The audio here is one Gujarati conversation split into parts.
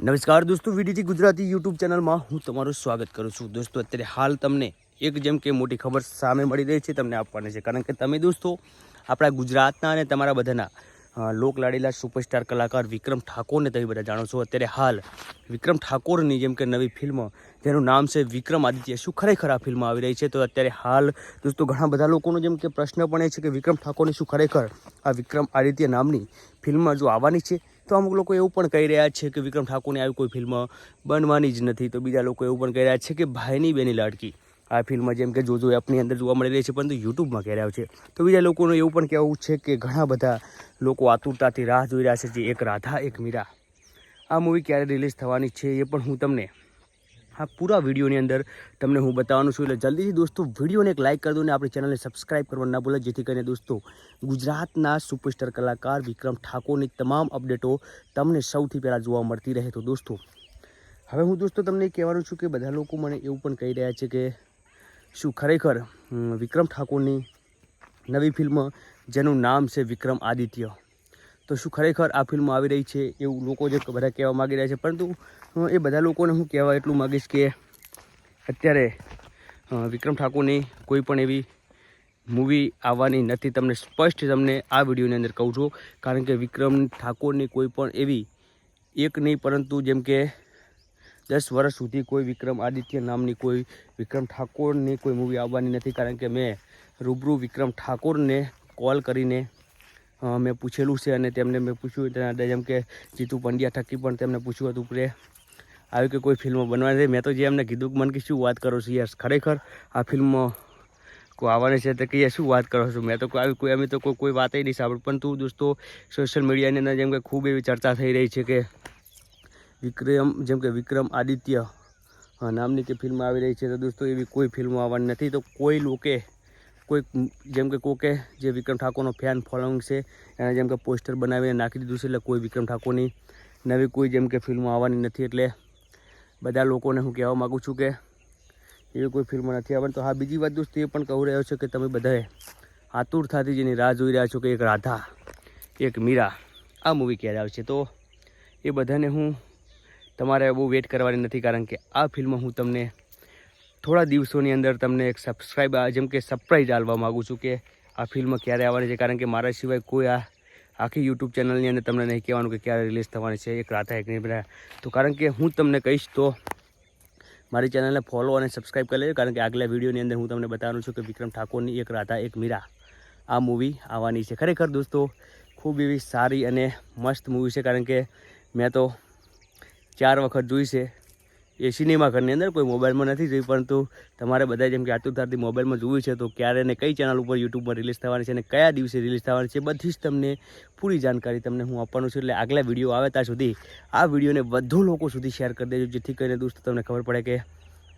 નમસ્કાર દોસ્તો, વીડીજી ગુજરાતી યુટ્યુબ ચેનલમાં હું તમારું સ્વાગત કરું છું. દોસ્તો, અત્યારે હાલ તમને એક જેમ કે મોટી ખબર સામે મળી રહી છે તમને આપવાની છે. કારણ કે તમે દોસ્તો, આપણા ગુજરાતના અને તમારા બધાના લોક લોકલાડીલા સુપરસ્ટાર કલાકાર વિક્રમ ઠાકોરને તમે બધા જાણો છો. અત્યારે હાલ વિક્રમ ઠાકોરની જેમ કે નવી ફિલ્મ, જેનું નામ છે વિક્રમ આદિત્ય શું ખરેખર આ ફિલ્મ આવી રહી છે? તો અત્યારે હાલ દોસ્તો, ઘણા બધા લોકોનો જેમ કે પ્રશ્ન પણ એ છે કે વિક્રમ ઠાકોરની શું ખરેખર આ વિક્રમ આદિત્ય નામની ફિલ્મ જો આવવાની છે? તો અમુક લોકો એવું પણ કહી રહ્યા છે કે વિક્રમ ઠાકોરની આવી કોઈ ફિલ્મ બનવાની જ નથી. તો બીજા લોકો એવું પણ કહી રહ્યા છે કે ભાઈની બેની લાડકી આ ફિલ્મ જેમ કે જોજો એપની અંદર જોવા મળી રહી છે, પરંતુ યુટ્યુબમાં કહી રહ્યા છે. તો બીજા લોકોનું એવું પણ કહેવું છે કે ઘણા બધા લોકો આતુરતાથી રાહ જોઈ રહ્યા છે, જે એક રાધા, એક મીરા. આ મૂવી ક્યારે રિલીઝ થવાની છે એ પણ હું તમને આ પૂરા વિડીયોની અંદર તમને હું બતાવવાનું છું. એટલે જલ્દીથી દોસ્તો, વિડીયોને એક લાઇક કરી દો અને આપણી ચેનલને સબસ્ક્રાઇબ કરવાનું ના ભૂલે. જેથી કરીને દોસ્તો, ગુજરાતના સુપરસ્ટાર કલાકાર વિક્રમ ઠાકોરની તમામ અપડેટો તમને સૌથી પહેલાં જોવા મળતી રહે તો દોસ્તો, હવે હું દોસ્તો તમને કહેવાનું છું કે બધા લોકો મને એવું પણ કહી રહ્યા છે કે શું ખરેખર વિક્રમ ઠાકોરની નવી ફિલ્મ, જેનું નામ છે વિક્રમ આદિત્ય તો શું ખરેખર આ ફિલ્મ આવી રહી છે એવું લોકો જે બધા કહેવા માગી રહ્યા છે. પરંતુ એ બધા લોકોને હું કહેવા એટલું માગીશ કે અત્યારે વિક્રમ ઠાકોરની કોઈ પણ એવી મૂવી આવવાની નથી. તમને સ્પષ્ટ તમને આ વિડીયોની અંદર કહું છું. કારણ કે વિક્રમ ઠાકોરની કોઈ પણ એવી એક નહીં, પરંતુ જેમ કે દસ વર્ષ સુધી કોઈ વિક્રમ આદિત્ય નામની કોઈ વિક્રમ ઠાકોરની કોઈ મૂવી આવવાની નથી. કારણ કે મેં રૂબરૂ વિક્રમ ઠાકોરને કોલ કરીને મેં પૂછેલું છે અને તેમને મેં પૂછ્યું તેના જેમ કે જીતુ પંડ્યા થકી પણ તેમને પૂછ્યું હતું કે આવી કે કોઈ ફિલ્મ બનવાની છે. મેં તો જે એમને કીધું કે મને કે શું વાત કરો છો યસ ખરેખર આ ફિલ્મ કોઈ આવવાની છે તો કહીએ શું વાત કરો છો? મેં તો આવી કોઈ અમે તો કોઈ કોઈ વાત નહીં સાંભળી. પરંતુ દોસ્તો સોશિયલ મીડિયાની અંદર જેમ કે ખૂબ એવી ચર્ચા થઈ રહી છે કે વિક્રમ, જેમ કે વિક્રમ આદિત્ય નામની કે ફિલ્મ આવી રહી છે તો દોસ્તો એવી કોઈ ફિલ્મ આવવાની નથી. તો કોઈ લોકે કોઈ જેમ કે કોકે જે વિક્રમ ઠાકોરનો ફેન ફોલોઈંગ છે, એને જેમ કે પોસ્ટર બનાવીને નાખી દીધું છે, એટલે કોઈ વિક્રમ ઠાકોરની નવી કોઈ જેમ કે ફિલ્મ આવવાની નથી. એટલે બધા લોકોને હું કહેવા માગું છું કે એવી કોઈ ફિલ્મ નથી આવવાની. તો હા, બીજી વાત દોસ્ત, એ પણ કહી રહ્યો છે કે તમે બધાએ આતુરતાથી જેની રાહ જોઈ રહ્યા છો કે એક રાધા, એક મીરા, આ મૂવી ક્યારે આવશે? તો એ બધાને હું તમારે બહુ વેટ કરવાની નથી, કારણ કે આ ફિલ્મ હું તમને થોડા દિવસોની અંદર તમને એક સબસ્ક્રાઈબ જેમ કે સરપ્રાઈઝ આલવા માગું છું કે આ ફિલ્મ ક્યારે આવવાની છે? કારણ કે મારા સિવાય કોઈ આ આખી યુટ્યુબ ચેનલની અંદર તમને નહીં કહેવાનું કે ક્યારે રિલીઝ થવાની છે. એક રાધા, એક નિર્ભયા. તો કારણ કે હું તમને કહીશ તો મારી ચેનલને ફોલો અને સબસ્ક્રાઈબ કરી લેજો. કારણ કે આગલા વિડીયોની અંદર હું તમને બતાવવાનું છું કે વિક્રમ ઠાકોરની એક રાધા, એક મીરા આ મૂવી આવવાની છે. ખરેખર દોસ્તો, ખૂબ એવી સારી અને મસ્ત મૂવી છે. કારણ કે મેં તો ચાર વખત જોઈ છે. એ સિનેમા ઘરની અંદર, કોઈ મોબાઈલમાં નથી જોઈ, પરંતુ તમારે બધા જેમ કે આતુરતાથી મોબાઈલમાં જોયું છે, તો ક્યારે ને કઈ ચેનલ ઉપર યુટ્યુબમાં રિલીઝ થવાની છે અને કયા દિવસે રિલીઝ થવાની છે, બધી જ તમને પૂરી જાણકારી તમને હું આપવાનું છું. એટલે આગલા વીડિયો આવે ત્યાં સુધી આ વિડીયોને વધુ લોકો સુધી શેર કરી દેજો, જેથી કરીને દોસ્તો તમને ખબર પડે કે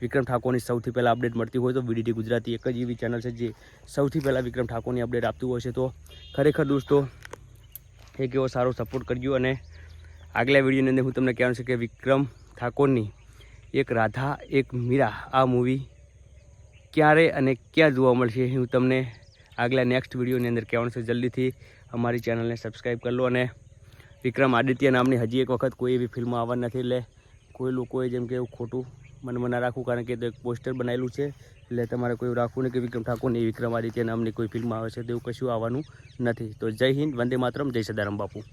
વિક્રમ ઠાકોરની સૌથી પહેલાં અપડેટ મળતી હોય તો વીડીટી ગુજરાતી એક જ એવી ચેનલ છે, જે સૌથી પહેલાં વિક્રમ ઠાકોરની અપડેટ આપતું હોય છે. તો ખરેખર દોસ્તો, એક એવો સારો સપોર્ટ કરજો અને આગલા વિડીયોની અંદર હું તમને કહેવાનું છે કે વિક્રમ ઠાકોરની એક રાધા, એક મીરા આ મૂવી ક્યારે અને ક્યાં જોવા મળશે હું તમને આગલા નેક્સ્ટ વિડીયોની અંદર કહેવાનું છે. જલ્દીથી અમારી ચેનલને સબસ્ક્રાઈબ કરી લો અને વિક્રમ આદિત્ય નામની હજી એક વખત કોઈ એવી ફિલ્મ આવવાની નથી, એટલે કોઈ લોકોએ જેમ કે એવું ખોટું મનમાં ના રાખવું, કારણ કે તો એક પોસ્ટર બનાવેલું છે. એટલે તમારે કોઈ રાખવું નહીં કે વિક્રમ ઠાકોરની વિક્રમ આદિત્ય નામની કોઈ ફિલ્મ આવે છે તેવું કશું આવવાનું નથી. તો જય હિન્દ, વંદે માતરમ, જય સદારામ બાપુ.